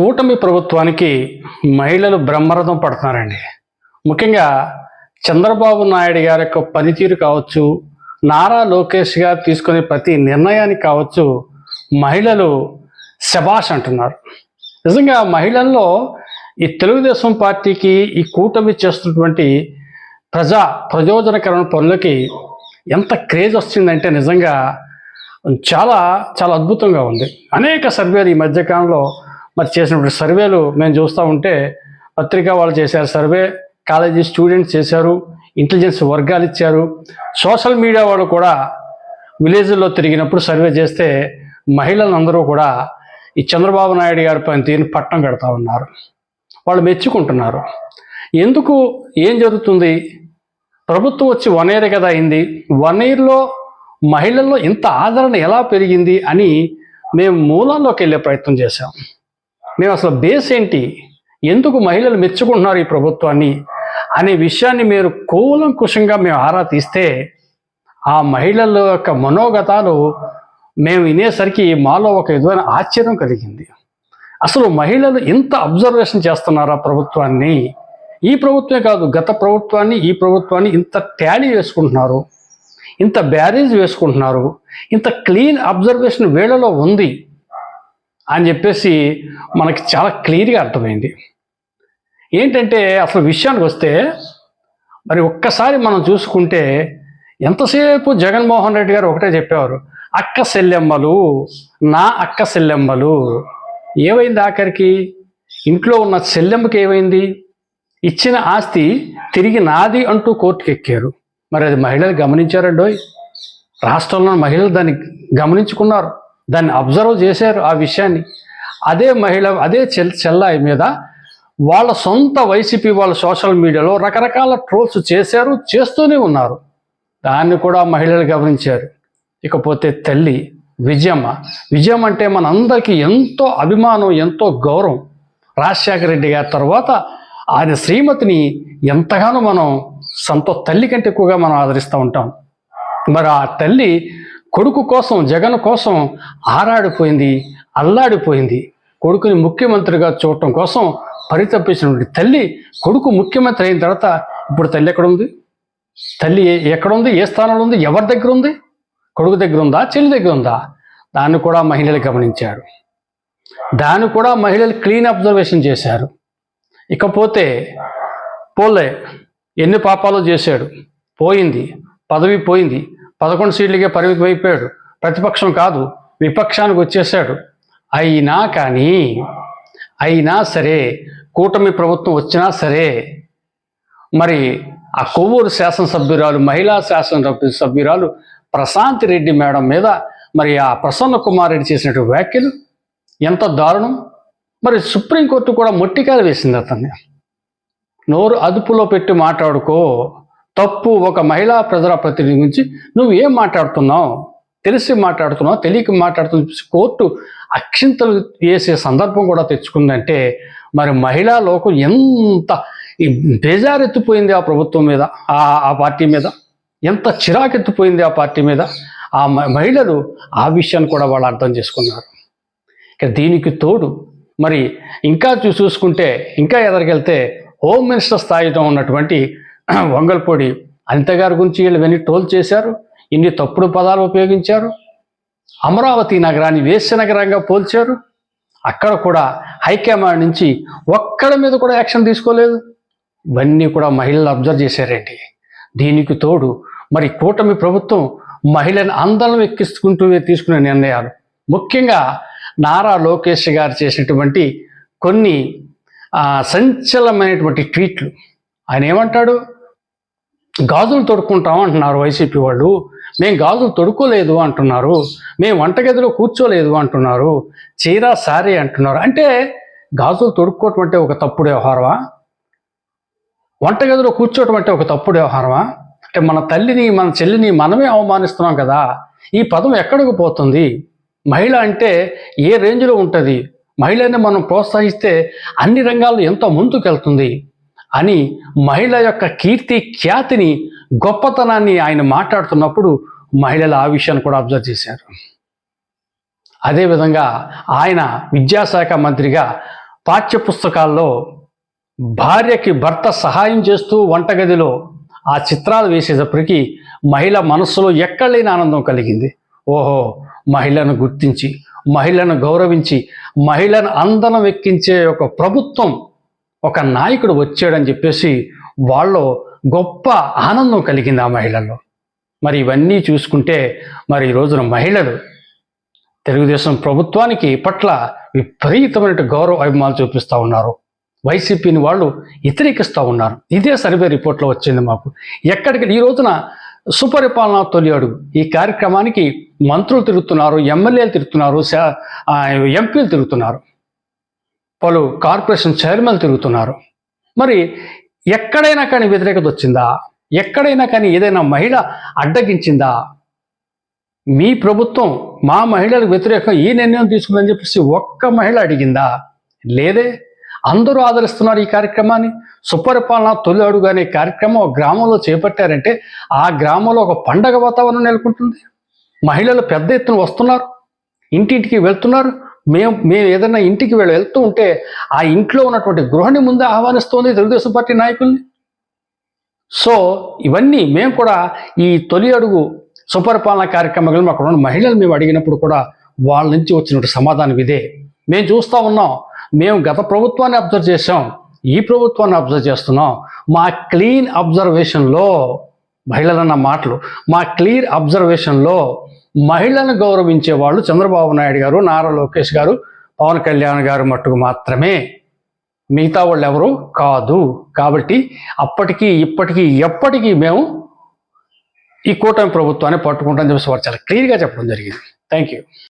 కూటమి ప్రభుత్వానికి మహిళలు బ్రహ్మరథం పడుతున్నారండి. ముఖ్యంగా చంద్రబాబు నాయుడు గారి యొక్క పనితీరు కావచ్చు నారా లోకేష్ గారు తీసుకునే ప్రతి నిర్ణయానికి కావచ్చు మహిళలు శబాష్ అంటున్నారు. నిజంగా మహిళల్లో ఈ తెలుగుదేశం పార్టీకి ఈ కూటమి చేస్తున్నటువంటి ప్రజా ప్రయోజనకరమైన పనులకి ఎంత క్రేజ్ వస్తుందంటే నిజంగా చాలా చాలా అద్భుతంగా ఉంది. అనేక సర్వేలు ఈ మధ్యకాలంలో మరి చేసినటువంటి సర్వేలు మేము చూస్తూ ఉంటే పత్రికా వాళ్ళు చేశారు సర్వే కాలేజీ స్టూడెంట్స్ చేశారు ఇంటెలిజెన్స్ వర్గాలు ఇచ్చారు. సోషల్ మీడియా వాళ్ళు కూడా విలేజ్లో తిరిగినప్పుడు సర్వే చేస్తే మహిళలందరూ కూడా ఈ చంద్రబాబు నాయుడు గారి పని తీరుని పట్టం కడతా ఉన్నారు. వాళ్ళు మెచ్చుకుంటున్నారు. ఎందుకు? ఏం జరుగుతుంది? ప్రభుత్వం వచ్చి వన్ ఇయర్ కదా అయింది. వన్ ఇయర్లో మహిళల్లో ఇంత ఆదరణ ఎలా పెరిగింది అని మేము మూలాల్లోకి వెళ్ళే ప్రయత్నం చేశాం. మేము అసలు బేస్ ఏంటి? ఎందుకు మహిళలు మెచ్చుకుంటున్నారు ఈ ప్రభుత్వాన్ని? అనే విషయాన్ని మీరు కూలంకుషంగా మేము ఆరా తీస్తే ఆ మహిళల యొక్క మనోగతాలు మేము వినేసరికి మాలో ఒక విధమైన ఆశ్చర్యం కలిగింది. అసలు మహిళలు ఇంత అబ్జర్వేషన్ చేస్తున్నారా ప్రభుత్వాన్ని? ఈ ప్రభుత్వమే కాదు గత ప్రభుత్వాన్ని ఈ ప్రభుత్వాన్ని ఇంత ట్యాలీ వేసుకుంటున్నారు. ఇంత బ్యారేజ్ వేసుకుంటున్నారు. ఇంత క్లీన్ అబ్జర్వేషన్ వేళలో ఉంది. అని చెప్పేసి మనకి చాలా క్లియర్గా అర్థమైంది. ఏంటంటే అసలు విషయానికి వస్తే మరి ఒక్కసారి మనం చూసుకుంటే ఎంతసేపు జగన్మోహన్ రెడ్డి గారు ఒకటే చెప్పేవారు అక్క సెల్లెమ్మలు నా అక్క సెల్లెమ్మలు. ఏమైంది ఆఖరికి? ఇంట్లో ఉన్న సెల్లెమ్మకి ఏమైంది? ఇచ్చిన ఆస్తి తిరిగి నాది అంటూ కోర్టుకు ఎక్కారు. మరి అది మహిళలు గమనించారండోయ్? రాష్ట్రంలో మహిళలు దాన్ని గమనించుకున్నారు. దాన్ని అబ్జర్వ్ చేశారు ఆ విషయాన్ని. అదే మహిళ అదే చెల్ చెల్లాయి మీద వాళ్ళ సొంత వైసీపీ వాళ్ళ సోషల్ మీడియాలో రకరకాల ట్రోల్స్ చేశారు చేస్తూనే ఉన్నారు. దాన్ని కూడా మహిళలు గమనించారు. ఇకపోతే తల్లి విజయమ్మ. విజయమ్మ అంటే మనందరికీ ఎంతో అభిమానం ఎంతో గౌరవం. రాజశేఖర రెడ్డి గారి తర్వాత ఆయన శ్రీమతిని ఎంతగానో మనం సొంత తల్లి కంటే ఎక్కువగా మనం ఆదరిస్తూ ఉంటాం. మరి ఆ తల్లి కొడుకు కోసం జగన్ కోసం ఆరాడిపోయింది అల్లాడిపోయింది. కొడుకుని ముఖ్యమంత్రిగా చూడటం కోసం పరితపించినటువంటి తల్లి కొడుకు ముఖ్యమంత్రి అయిన తర్వాత ఇప్పుడు తల్లి ఎక్కడ ఉంది తల్లి ఎక్కడుంది? ఎక్కడ ఉంది ఏ స్థానంలో ఉంది? ఎవరి దగ్గర ఉంది? కొడుకు దగ్గర ఉందా? చెల్లి దగ్గర ఉందా? దాన్ని కూడా మహిళలు గమనించారు. దాన్ని కూడా మహిళలు క్లీన్ అబ్జర్వేషన్ చేశారు. ఇకపోతే పోలే ఎన్ని పాపాలు చేశాడు? పోయింది పదవి పోయింది. పదకొండు సీట్లకే పరిమితం అయిపోయాడు. ప్రతిపక్షం కాదు విపక్షానికి వచ్చేసాడు. అయినా కానీ అయినా సరే కూటమి ప్రభుత్వం వచ్చినా సరే మరి ఆ కొవ్వూరు శాసనసభ్యురాలు మహిళా శాసన సభ్యురాలు ప్రశాంతి రెడ్డి మేడం మీద మరి ఆ ప్రసన్న కుమార్ రెడ్డి చేసినట్టు వ్యాఖ్యలు ఎంత దారుణం. మరి సుప్రీంకోర్టు కూడా మొట్టికాయలు వేసింది అతన్ని. నోరు అదుపులో పెట్టి మాట్లాడుకో తప్పు ఒక మహిళా ప్రజల ప్రతినిధి గురించి నువ్వు ఏం మాట్లాడుతున్నావు? తెలిసి మాట్లాడుతున్నావు తెలియక మాట్లాడుతున్నావు కోర్టు అక్షింతలు వేసే సందర్భం కూడా తెచ్చుకుందంటే మరి మహిళా లోకం ఎంత బేజారెత్తిపోయింది ఆ ప్రభుత్వం మీద ఆ ఆ పార్టీ మీద? ఎంత చిరాకెత్తిపోయింది ఆ పార్టీ మీద? ఆ మహిళలు ఆ విషయాన్ని కూడా వాళ్ళు అర్థం చేసుకున్నారు. ఇక దీనికి తోడు మరి ఇంకా చూ చూసుకుంటే ఇంకా ఎదరికెళ్తే హోమ్ మినిస్టర్ స్థాయిలో ఉన్నటువంటి వంగల్పొడి. అనిత గారి గురించి వీళ్ళు వెన్ని టోల్ చేశారు. ఇన్ని తప్పుడు పదాలు ఉపయోగించారు. అమరావతి నగరాన్ని వేస్య నగరంగా పోల్చారు. అక్కడ కూడా హైకమాండ్ నుంచి ఒక్కడి మీద కూడా యాక్షన్ తీసుకోలేదు. ఇవన్నీ కూడా మహిళలు అబ్జర్వ్ చేశారండి దీనికి తోడు మరి కూటమి ప్రభుత్వం మహిళను అందరం ఎక్కించుకుంటూ తీసుకునే నిర్ణయాలు. ముఖ్యంగా నారా లోకేష్ గారు చేసినటువంటి కొన్ని సంచలమైనటువంటి సంచలనమైనటువంటి ట్వీట్లు. ఆయన ఏమంటాడు? గాజులు తొడుక్కుంటాం అంటున్నారు వైసీపీ వాళ్ళు. మేము గాజులు తొడుక్కోలేదు అంటున్నారు. మేము వంటగదిలో కూర్చోలేదు అంటున్నారు. చీర సారీ అంటున్నారు. అంటే గాజులు తొడుక్కోవటం అంటే ఒక తప్పుడు వ్యవహారమా? వంటగదిలో కూర్చోవటం అంటే ఒక తప్పుడు వ్యవహారమా? అంటే మన తల్లిని మన చెల్లిని మనమే అవమానిస్తున్నాం కదా. ఈ పదం ఎక్కడికి పోతుంది? మహిళ అంటే ఏ రేంజ్లో ఉంటుంది? మహిళని మనం ప్రోత్సహిస్తే అన్ని రంగాల్లో ఎంతో ముందుకెళ్తుంది? అని మహిళ యొక్క కీర్తి ఖ్యాతిని గొప్పతనాన్ని ఆయన మాట్లాడుతున్నప్పుడు మహిళలు ఆ విషయాన్ని కూడా అబ్జర్వ్ చేశారు. అదేవిధంగా ఆయన విద్యాశాఖ మంత్రిగా పాఠ్య పుస్తకాల్లో భార్యకి భర్త సహాయం చేస్తూ వంటగదిలో ఆ చిత్రాలు వేసేటప్పటికీ మహిళ మనస్సులో ఎక్కడలేని ఆనందం కలిగింది. ఓహో మహిళను గుర్తించి మహిళను గౌరవించి మహిళను అందనం ఎక్కించే ఒక ప్రభుత్వం ఒక నాయకుడు వచ్చాడని చెప్పేసి వాళ్ళు గొప్ప ఆనందం కలిగింది ఆ మహిళల్లో. మరి ఇవన్నీ చూసుకుంటే మరి ఈ రోజున మహిళలు తెలుగుదేశం ప్రభుత్వానికి పట్ల విపరీతమైన గౌరవ అభిమానులు చూపిస్తూ ఉన్నారు. వైసీపీని వాళ్ళు వ్యతిరేకిస్తూ ఉన్నారు. ఇదే సర్వే రిపోర్ట్లో వచ్చింది మాకు. ఎక్కడికి ఈ రోజున సుపరిపాలన తొలి అడుగు. ఈ కార్యక్రమానికి మంత్రులు తిరుగుతున్నారు ఎమ్మెల్యేలు తిరుగుతున్నారు ఎంపీలు తిరుగుతున్నారు. పలు కార్పొరేషన్ చైర్మన్లు తిరుగుతున్నారు. మరి ఎక్కడైనా కానీ వ్యతిరేకత వచ్చిందా? ఎక్కడైనా కానీ ఏదైనా మహిళ అడ్డగించిందా? మీ ప్రభుత్వం మా మహిళలకు వ్యతిరేకం ఈ నిర్ణయం తీసుకుందని చెప్పేసి ఒక్క మహిళ అడిగిందా? లేదే. అందరూ ఆదరిస్తున్నారు ఈ కార్యక్రమాన్ని. సుపరిపాలన తొలి అడుగు అనే కార్యక్రమం ఒక గ్రామంలో చేపట్టారంటే ఆ గ్రామంలో ఒక పండగ వాతావరణం నెలకొంటుంది. మహిళలు పెద్ద ఎత్తున వస్తున్నారు. ఇంటింటికి వెళ్తున్నారు. మేము మేము ఏదైనా ఇంటికి వెళ్ళి వెళ్తూ ఉంటే ఆ ఇంట్లో ఉన్నటువంటి గృహని ముందే ఆహ్వానిస్తోంది తెలుగుదేశం పార్టీ నాయకుల్ని. సో ఇవన్నీ మేము కూడా ఈ తొలి అడుగు సుపరిపాలన కార్యక్రమాలు అక్కడ ఉన్న మహిళలు మేము అడిగినప్పుడు కూడా వాళ్ళ నుంచి వచ్చినటువంటి సమాధానం ఇదే. మేము చూస్తూ ఉన్నాం. మేము గత ప్రభుత్వాన్ని అబ్జర్వ్ చేసాం ఈ ప్రభుత్వాన్ని అబ్జర్వ్ చేస్తున్నాం. మా క్లీన్ అబ్జర్వేషన్లో మహిళలన్న మాటలు మా క్లియర్ అబ్జర్వేషన్లో మహిళలను గౌరవించే వాళ్ళు చంద్రబాబు నాయుడు గారు నారా లోకేష్ గారు పవన్ కళ్యాణ్ గారు మట్టుకు మాత్రమే. మిగతా వాళ్ళు ఎవరు? కాదు. కాబట్టి అప్పటికీ ఇప్పటికీ ఎప్పటికీ మేము ఈ కూటమి ప్రభుత్వాన్ని పట్టుకుంటామని చెప్పేసి వారు చాలా క్లియర్గా చెప్పడం జరిగింది. Thank you